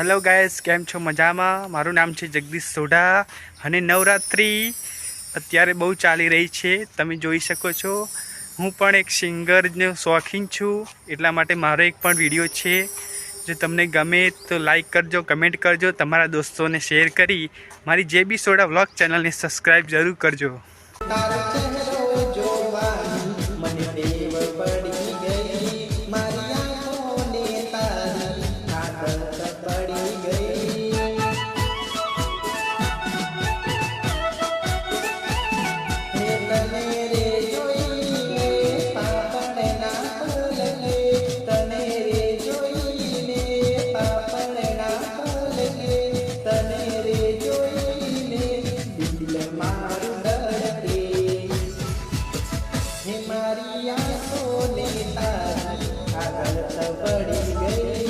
Hello guys કેમ છો? મજામાં? મારું નામ છે જગદીશ સોઢા અને નવરાત્રિ અત્યારે બહુ ચાલી રહી છે. તમે જોઈ શકો છો, હું પણ એક સિંગરનો શોખીન છું. એટલા માટે મારો એક પણ વીડિયો છે. જો તમને ગમે તો લાઈક કરજો કમેન્ટ કરજો, તમારા દોસ્તોને શેર કરી મારી જે બી સોડા વ્લોગ ચેનલને સબસ્ક્રાઈબ જરૂર કરજો. હે મારી આંખોને તારી આગળ તો પડી ગઈ.